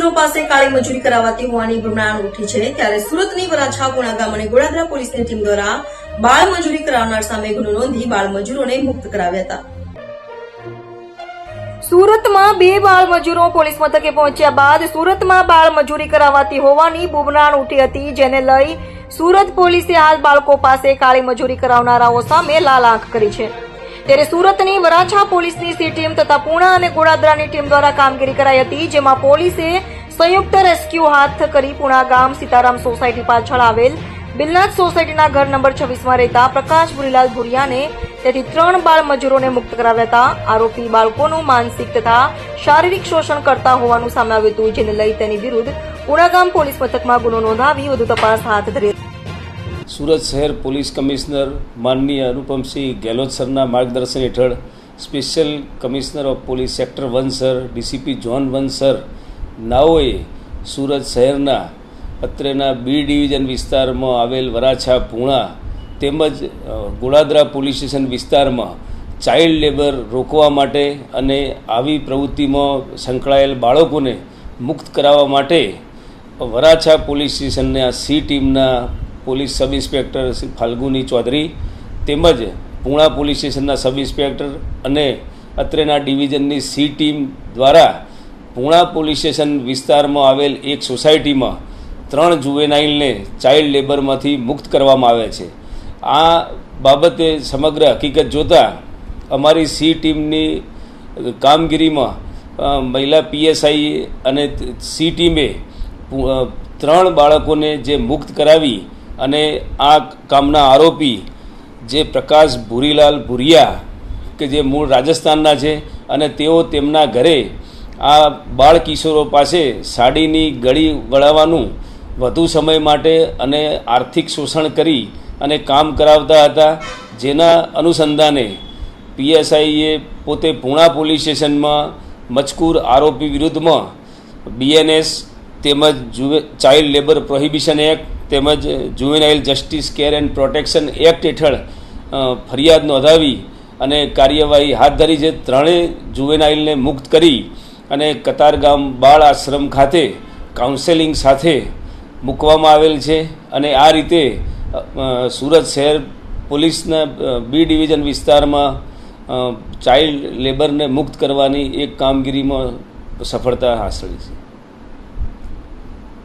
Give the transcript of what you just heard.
બાળમજૂરો પાસે કાળી મજૂરી કરાવાતી હોવાની ભ્રમણાણ ઉઠી છે ત્યારે સુરતની વરાછા ગામ અને ગોડાદરા પોલીસની ટીમ દ્વારા બાળમજૂરી કરાવનાર સામે ગુનો નોંધી બાળમજૂરોને મુક્ત કરાવ્યા હતા. સુરતમાં બે બાળ મજૂરો પોલીસ મથકે પહોંચ્યા બાદ સુરતમાં બાળ મજૂરી કરાવાતી હોવાની બુમરાણ ઉઠી હતી, જેને લઈ સુરત પોલીસે હાલ બાળકો પાસે કાળી મજૂરી કરાવનારાઓ સામે લાલ આંખ કરી છે. ત્યારે સુરતની વરાછા પોલીસની સી ટીમ તથા પુણા અને ગોડાદરાની ટીમ દ્વારા કામગીરી કરાઈ હતી, જેમાં પોલીસે સંયુક્ત રેસ્ક્યુ હાથ કરી પૂણા ગામ સીતારામ સોસાયટી પાછળ આવેલ બિલનાથ સોસાયટીના ઘર નંબર છવ્વીસમાં રહેતા પ્રકાશ ભુરીલાલ ભુરિયાને તેથી ત્રણ બાળ મજૂરોને મુક્ત કરાવ્યા હતા. આરોપી બાળકોનું માનસિક તથા શારીરિક શોષણ કરતા હોવાનું સામે આવ્યું હતું, જેને લઈ તેની વિરુદ્ધ ઉણાગામ પોલીસ મથકમાં ગુનો નોંધાવી વધુ તપાસ હાથ ધરી સુરત શહેર પોલીસ કમિશનર માનનીય અનુપમસિંહ ગેહલોત સરના માર્ગદર્શન હેઠળ special commissioner of police sector one, sir, DCP zone one, sir, નાઓએ Surat શહેરના અત્રેના બી ડિવિઝન વિસ્તારમાં આવેલ વરાછા, પૂણા તેમજ ગોળાદરા પોલીસ સ્ટેશન વિસ્તારમાં ચાઇલ્ડ લેબર રોકવા માટે અને આવી પ્રવૃત્તિમાં સંકળાયેલ બાળકોને મુક્ત કરાવવા માટે વરાછા પોલીસ સ્ટેશનના સી ટીમના police sub inspector Shri Falguni Chaudhari તેમજ પૂણા પોલીસ સ્ટેશનના સબ ઇન્સ્પેક્ટર અને અત્રેના ડિવિઝનની સી ટીમ દ્વારા પૂણા પોલીસ સ્ટેશન વિસ્તારમાં આવેલ એક સોસાયટીમાં ત્રણ જુવેનાઇલને ચાઇલ્ડ લેબરમાંથી મુક્ત કરવામાં આવ્યા છે. આ બાબતે સમગ્ર હકીકત જોતાં અમારી સી ટીમની કામગીરીમાં મહિલા પીએસઆઈ અને સી ટીમે ત્રણ બાળકોને જે મુક્ત કરાવી અને આ કામના આરોપી જે પ્રકાશ ભૂરીલાલ ભુરિયા કે જે મૂળ રાજસ્થાનના છે અને તેઓ તેમના ઘરે આ બાળ કિશોરો પાસે સાડીની ગળી વળાવવાનું વધુ સમય માટે અને આર્થિક શોષણ કરી અને કામ કરાવતા હતા, જેના અનુસંધાને પીએસઆઈએ પોતે પૂણા પોલીસ સ્ટેશનમાં મજકૂર આરોપી વિરુદ્ધમાં બીએનએસ તેમજ જુવે, ચાઇલ્ડ લેબર પ્રોહિબિશન એક્ટ તેમજ juvenile justice care and protection act હેઠળ ફરિયાદ નોંધાવી અને કાર્યવાહી હાથ ધરી છે ત્રણેય જુવેનાઇલને મુક્ત કરી અને કતારગામ બાળ આશ્રમ ખાતે કાઉન્સેલિંગ સાથે મૂકવામાં આવેલ છે અને આ રીતે સુરત શહેર પોલીસના બી ડિવિઝન વિસ્તારમાં ચાઇલ્ડ લેબરને મુક્ત કરવાની એક કામગીરીમાં સફળતા હાંસળી છે.